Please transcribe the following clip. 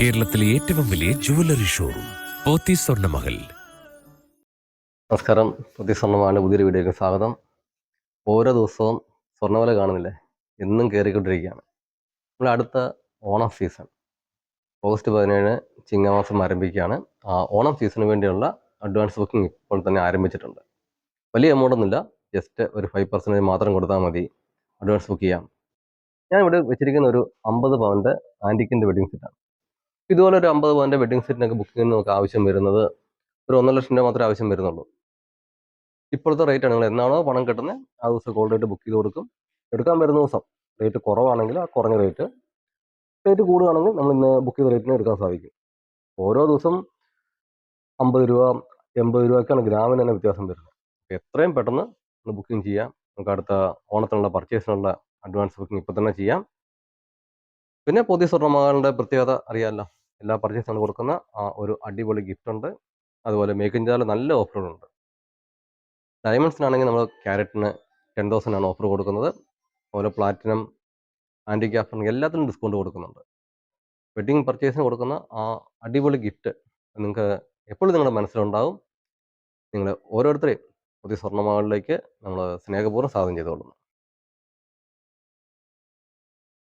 കേരളത്തിലെ ഏറ്റവും വലിയ ജുവലറി ഷോറൂം പോത്തി സ്വർണമഹൽ. നമസ്കാരം. പോത്തി സ്വർണമാണ് പുതിയൊരു വീഡിയോയ്ക്ക് സ്വാഗതം. ഓരോ ദിവസവും സ്വർണവില കാണുന്നില്ലേ? എന്നും കയറിക്കൊണ്ടിരിക്കുകയാണ്. നമ്മൾ അടുത്ത ഓണം സീസൺ ഓഗസ്റ്റ് പതിനേഴ് ചിങ്ങമാസം ആരംഭിക്കുകയാണ്. ആ ഓണം സീസണിന് വേണ്ടിയുള്ള അഡ്വാൻസ് ബുക്കിംഗ് ഇപ്പോൾ തന്നെ ആരംഭിച്ചിട്ടുണ്ട്. വലിയ എമൗണ്ട് ഒന്നുമില്ല. ജസ്റ്റ് ഒരു ഫൈവ് പെർസെന്റേജ് മാത്രം കൊടുത്താൽ മതി. അഡ്വാൻസ് ബുക്ക് ചെയ്യാം. ഞാൻ ഇവിടെ വെച്ചിരിക്കുന്ന ഒരു അമ്പത് പവന്റെ ആന്റിക്കിന്റെ വെഡിങ് സെറ്റാണ് ഇതുപോലെ ഒരു അമ്പത് പവന്റെ വെഡിങ് സെറ്റിനൊക്കെ ബുക്കിങ്ങിന് നമുക്ക് ആവശ്യം വരുന്നത് ഒരു ഒന്നര ലക്ഷം രൂപ മാത്രമേ ആവശ്യം വരുന്നുള്ളൂ. ഇപ്പോഴത്തെ റേറ്റ് ആണ്. നിങ്ങൾ എന്നാണോ പണം കിട്ടുന്നത് ആ ദിവസം റേറ്റ് ബുക്ക് ചെയ്ത് കൊടുക്കും. എടുക്കാൻ വരുന്ന ദിവസം റേറ്റ് കുറവാണെങ്കിൽ ആ കുറഞ്ഞ റേറ്റ് റേറ്റ് കൂടുകയാണെങ്കിൽ നമ്മൾ ഇന്ന് ബുക്ക് ചെയ്ത റേറ്റിന് എടുക്കാൻ സാധിക്കും. ഓരോ ദിവസം അമ്പത് രൂപ എൺപത് രൂപയ്ക്കാണ് ഗ്രാമിന് തന്നെ വ്യത്യാസം വരുന്നത്. എത്രയും പെട്ടെന്ന് ഒന്ന് ബുക്കിംഗ് ചെയ്യാം. നമുക്ക് അടുത്ത ഓണത്തിനുള്ള പർച്ചേസിനുള്ള അഡ്വാൻസ് ബുക്കിംഗ് ഇപ്പോൾ തന്നെ ചെയ്യാം. പിന്നെ പൊതി സ്വർണമകളുടെ പ്രത്യേകത അറിയാമല്ലോ എല്ലാ പർച്ചേസിനും കൊടുക്കുന്ന ആ ഒരു അടിപൊളി ഗിഫ്റ്റ് ഉണ്ട്. അതുപോലെ മേക്കിംഗ് ചാർജ് നല്ല ഓഫറുകളുണ്ട് ഡയമണ്ട്സിനാണെങ്കിൽ നമ്മൾ ക്യാരറ്റിന് ടെൻ തൗസൻഡ് ആണ് ഓഫർ കൊടുക്കുന്നത്. അതുപോലെ പ്ലാറ്റിനം ആന്റി ക്യാഫറിന് എല്ലാത്തിനും ഡിസ്കൗണ്ട് കൊടുക്കുന്നുണ്ട്. വെഡ്ഡിങ് പർച്ചേസിന് കൊടുക്കുന്ന ആ അടിപൊളി ഗിഫ്റ്റ് നിങ്ങൾക്ക് എപ്പോഴും നിങ്ങളുടെ മനസ്സിലുണ്ടാവും. നിങ്ങൾ ഓരോരുത്തരെയും പുതിയ സ്വർണമകളിലേക്ക് നമ്മൾ സ്നേഹപൂർവം സ്വാഗതം ചെയ്തുകൊള്ളുന്നു.